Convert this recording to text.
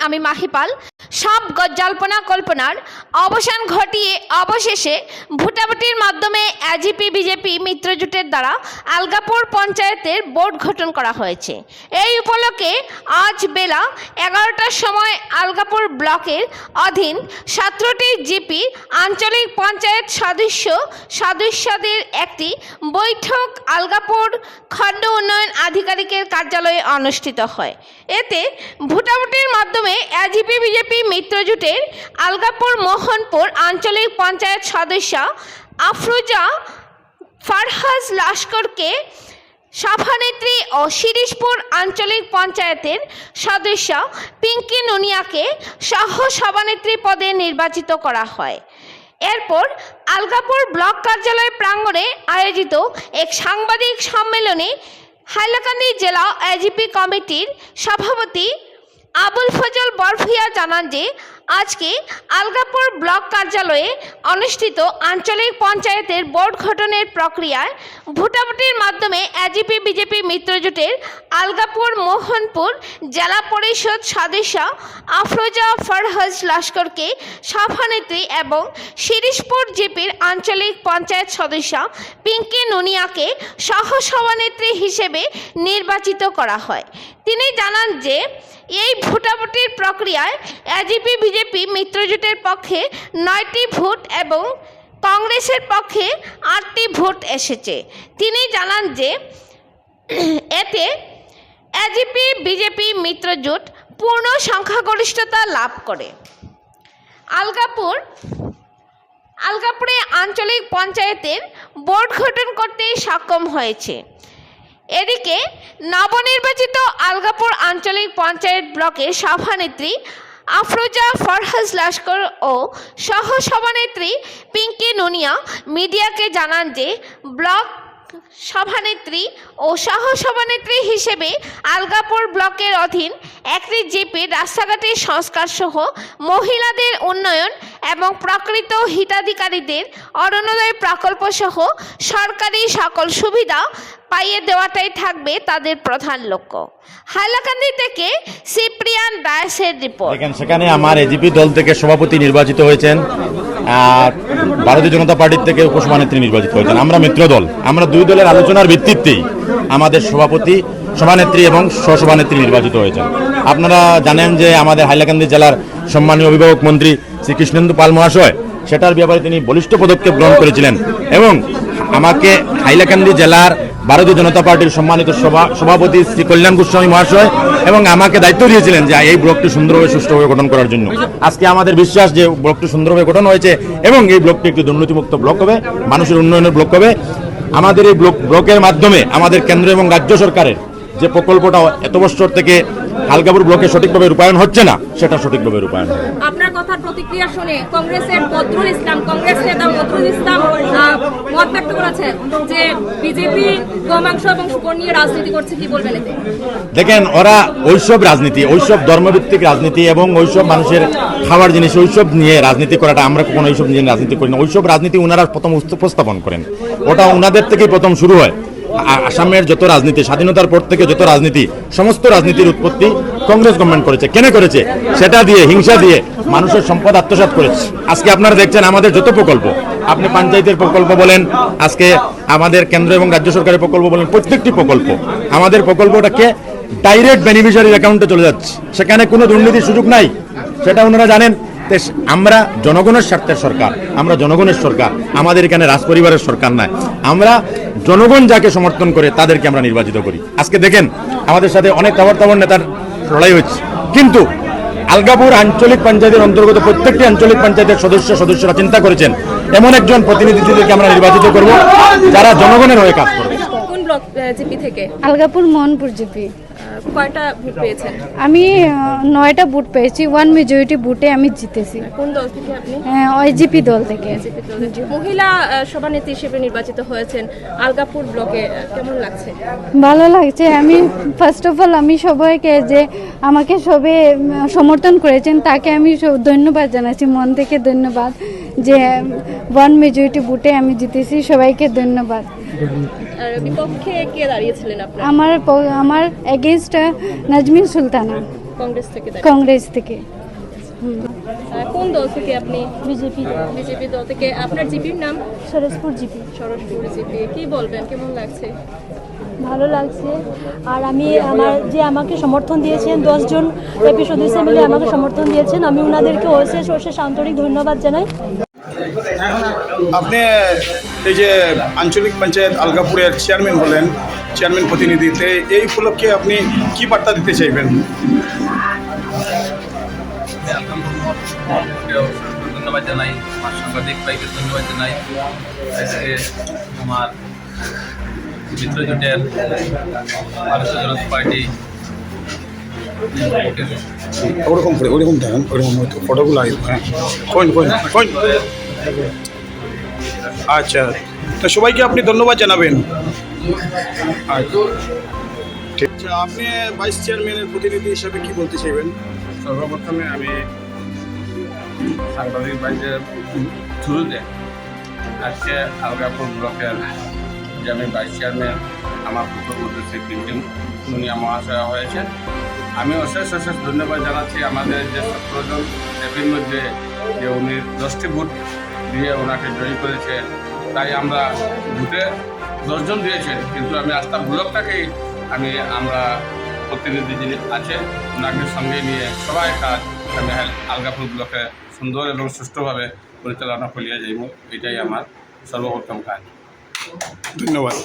আমি মাহিপাল। সব গ- জল্পনা কল্পনার অবসান ঘটিয়ে অবশেষে ভোটাভুটির মাধ্যমে এজিপি বিজেপি মিত্রজোটের দ্বারা আলগাপুর পঞ্চায়েতের বোর্ড গঠন করা হয়েছে। এই উপলক্ষে আজ বেলা এগারোটার সময় আলগাপুর ব্লকের অধীন সতেরোটি জিপি আঞ্চলিক পঞ্চায়েত সদস্য সদস্যদের একটি বৈঠক আলগাপুর খণ্ড উন্নয়ন আধিকারিকের কার্যালয়ে অনুষ্ঠিত হয়। এতে ভোটাভুটির মাধ্যমে এজিপি বিজেপি মিত্রজোটের আলগাপুর, মোহনপুর আঞ্চলিক পঞ্চায়েত সদস্য আফরোজা ফারহাজ লস্করকে সভানেত্রী ও শিরিশপুর আঞ্চলিক পঞ্চায়েতের সদস্য পিঙ্কি নুনিয়াকে সহ সভানেত্রী পদে নির্বাচিত করা হয়। এরপর আলগাপুর ব্লক কার্যালয় প্রাঙ্গণে আয়োজিত এক সাংবাদিক সম্মেলনে হাইলাকান্দি জেলা এজিপি কমিটির সভাপতি আবুল ফজল বরফিয়া জানান যে আজকে আলগাপুর ব্লক কার্যালয়ে অনুষ্ঠিত আঞ্চলিক পঞ্চায়েতের বোর্ড গঠনের প্রক্রিয়ায় ভোটাভুটির মাধ্যমে এজিপি বিজেপি মিত্রজোটের আলগাপুর মোহনপুর জেলা পরিষদ সদস্য আফরোজা ফরহাজ লস্করকে সভানেত্রী এবং শিরিশপুর জিপির আঞ্চলিক পঞ্চায়েত সদস্য পিঙ্কি নুনিয়াকে সহ সভানেত্রী হিসেবে নির্বাচিত করা হয়। তিনি জানান যে এই ভোটাভুটির প্রক্রিয়ায় এজিপি বিজেপি মিত্রজোটের পক্ষে নয়টি ভোট এবং কংগ্রেসের পক্ষে আটটি ভোট এসেছে। তিনি জানান যে, এতে এজিপি বিজেপি মিত্রজোট পূর্ণ সংখ্যাগরিষ্ঠতা লাভ করে। আলগাপুর, আলগাপুরে আঞ্চলিক পঞ্চায়েতের বোর্ড গঠন করতে সক্ষম হয়েছে। এদিকে নবনির্বাচিত আলগাপুর আঞ্চলিক পঞ্চায়েত ব্লকের সভানেত্রী আফরোজা ফরহাজ লস্কর ও সহ সভানেত্রী পিঙ্কি নুনিয়া মিডিয়াকে জানান যে ব্লক সভানেত্রী ও সহ সভানেত্রী হিসেবে আলগাপুর ব্লকের অধীন একটি জিপি রাস্তাঘাটের সংস্কার সহ মহিলাদের উন্নয়ন এবং প্রকৃত হিতাধিকারীদের অরণ্যোদয় প্রকল্প সহ সরকারি সকল সুবিধা পাইয়ে দেওয়াটাই থাকবে তাদের প্রধান লক্ষ্য। হাইলাকান্দি থেকে সিপ্রিয়ান দাসের রিপোর্ট। সেখানে আমার এজিপি দল থেকে সভাপতি নির্বাচিত হয়েছেন। ভারতীয় জনতা পার্টির থেকে উপসভানেত্রী নির্বাচিত হয়েছেন। আমরা মিত্র দল। আমরা দুই দলের আলোচনার ভিত্তিতেই আমাদের সভাপতি, সভানেত্রী এবং সহসভানেত্রী নির্বাচিত হয়েছেন। আপনারা জানেন যে আমাদের হাইলাকান্দি জেলার সম্মানীয় অভিভাবক মন্ত্রী শ্রী কৃষ্ণেন্দু পাল মহাশয়, সেটার ব্যাপারে তিনি বলিষ্ঠ পদক্ষেপ গ্রহণ করেছিলেন এবং আমাকে হাইলাকান্দি জেলার ভারতীয় জনতা পার্টির সম্মানিত সভা- সভাপতি শ্রী কল্যাণ গোস্বামী মহাশয় এবং আমাকে দায়িত্ব দিয়েছিলেন যে এই ব্লকটি সুন্দরভাবে সুষ্ঠুভাবে গঠন করার জন্য। আজকে আমাদের বিশ্বাস যে ব্লকটি সুন্দরভাবে গঠন হয়েছে এবং এই ব্লকটি একটি দুর্নীতিমুক্ত ব্লক হবে, মানুষের উন্নয়নের ব্লক হবে। আমাদের এই ব্লক, ব্লকের মাধ্যমে আমাদের কেন্দ্র এবং রাজ্য সরকারের যে প্রকল্পটা এত বছর থেকে হালকাপুর ব্লকে সঠিকভাবে রূপায়ণ হচ্ছে না সেটা সঠিকভাবে রূপায়ণ হবে আপনার কথার প্রতিক্রিয়া শুনে কংগ্রেসের বদরুল ইসলাম কংগ্রেস নেতা বদরুল ইসলাম মত ব্যক্ত করেছেন যে বিজেপি গোমাংস এবং শুকর নিয়ে রাজনীতি করছে কি বলবেন এতে? দেখেন ওরা ওইসব রাজনীতি ওইসব ধর্মভিত্তিক রাজনীতি এবং ওইসব মানুষের খাবার জিনিস ওইসব নিয়ে রাজনীতি করাটা আমরা কখনো ওইসব নিয়ে রাজনীতি করি না। ওইসব রাজনীতি ওনারা প্রথম উপস্থাপন করেন। ওটা ওনাদের থেকেই প্রথম শুরু হয়। আসামের যত রাজনীতি, স্বাধীনতার পর থেকে যত রাজনীতি, সমস্ত রাজনীতির উৎপত্তি কংগ্রেস গভর্নমেন্ট করেছে। কেন করেছে? সেটা দিয়ে, হিংসা দিয়ে মানুষের সম্পদ আত্মসাৎ করেছে। আজকে আপনারা দেখছেন আমাদের যত প্রকল্প। আপনি পঞ্চায়েতের প্রকল্প বলেন, আজকে আমাদের কেন্দ্র এবং রাজ্য সরকারের প্রকল্প বলেন, প্রত্যেকটি প্রকল্প। আমাদের প্রকল্পটাকে ডাইরেক্ট বেনিফিশিয়ারির অ্যাকাউন্টে চলে যাচ্ছে। সেখানে কোনো দুর্নীতির সুযোগ নাই। সেটা ওনারা জানেন। তে আমরা জনগণের স্বার্থের সরকার আমরা জনগণের সরকার আমাদের এখানে রাজপরিবারের সরকার নয় আমরা জনগণ যাকে সমর্থন করে তাদেরকে আমরা নির্বাচিত করি। আজকে দেখেন আমাদের সাথে অনেক তাবর তাবর নেতার লড়াই হচ্ছে কিন্তু আলগাপুর আঞ্চলিক পঞ্চায়েতের অন্তর্গত প্রত্যেকটি আঞ্চলিক পঞ্চায়েতের সদস্য সদস্যরা চিন্তা করেছেন এমন একজন প্রতিনিধিদেরকে আমরা নির্বাচিত করব যারা জনগণের হয়ে কাজ করবে। কোন ব্লক জিপি থেকে? আলগাপুর মোহনপুর জিপি। কয়টা ভোট পেয়েছেন? আমি নয়টা বুট পেয়েছি ওয়ান মেজরিটি বুটে আমি জিতেছি। কোন দল থেকে আপনি? ওইজিপি দল থেকে। মহিলা সভানেত্রী হিসেবে নির্বাচিত হয়েছেন আলগাপুর ব্লকে কেমন লাগছে? ভালো লাগছে। আমি ফার্স্ট অফ অল আমি সবাইকে যে আমাকে সবে সমর্থন করেছেন তাকে আমি ধন্যবাদ জানাচ্ছি মন থেকে ধন্যবাদ যে ওয়ান মেজরিটি বুটে আমি জিতেছি সবাইকে ধন্যবাদ। বিপক্ষে কে দাঁড়িয়েছিলেন আপনার? আমার আমার এগেনস্ট নাজমিন সুলতানা। কংগ্রেস থেকে। কংগ্রেস থেকে। আহ, কোন দল থেকে আপনি? বিজেপি। বিজেপি দল থেকে। আপনার জিপির নাম? সরসপুর জিপি। সরস্বতী জিপি। কি বলবেন? কেমন লাগছে? ভালো লাগছে। আর আমি আমার যে আমাকে সমর্থন দিয়েছেন দশজন এপি সদস্য মিলে আমাকে সমর্থন দিয়েছেন আমি ওনাদেরকে অশেষ অশেষ আন্তরিক ধন্যবাদ জানাই। আপনি এই যে আঞ্চলিক পঞ্চায়েত আলগাপুরের চেয়ারম্যান হলেন চেয়ারম্যান প্রতিনিধিতে এই উপলক্ষে আপনি কি বার্তা দিতে চাইবেন? ধন্যবাদ জানাই আমার সাংবাদিক ভাইকে ধন্যবাদ জানাই। আজকে আমার মিত্র জোটের ভারতীয় জনতা পার্টি ওরকম ওরকম দেখেন ওরকম ফটোগুলো আসবে হ্যাঁ কোন কোন কোন আচ্ছা তো সবাইকে আপনি ধন্যবাদ জানাবেন। আচ্ছা ঠিক আছে, আপনি ভাইস চেয়ারম্যানের প্রতিনিধি হিসাবে কি বলতে চাইবেন? সর্বপ্রথমে আমি সাংবাদিক ভাইদের শুরুতে আজকে আলগাপুর ব্লকের যে আমি ভাইস চেয়ারম্যান আমার পুকুর মধ্যে শ্রী পিন্টিম নুনিয়া মহাশয়া হয়েছেন। আমি অশেষ অশেষ ধন্যবাদ জানাচ্ছি আমাদের যে সতেরোজন এপির মধ্যে যে উনি দশটি ভোট দিয়ে ওনাকে জয়ী করেছে, তাই আমরা ভোটে দশজন দিয়েছেন। কিন্তু আমি আস্থা ব্লকটাকেই আমি, আমরা প্রতিনিধি যিনি আছেন, ওনাকে সঙ্গে নিয়ে সবাই কাজ আমি আলগাপুর ব্লকে সুন্দর এবং সুষ্ঠুভাবে পরিচালনা করিয়া যাইব, এটাই আমার সর্বপ্রথম কাজ। ধন্যবাদ।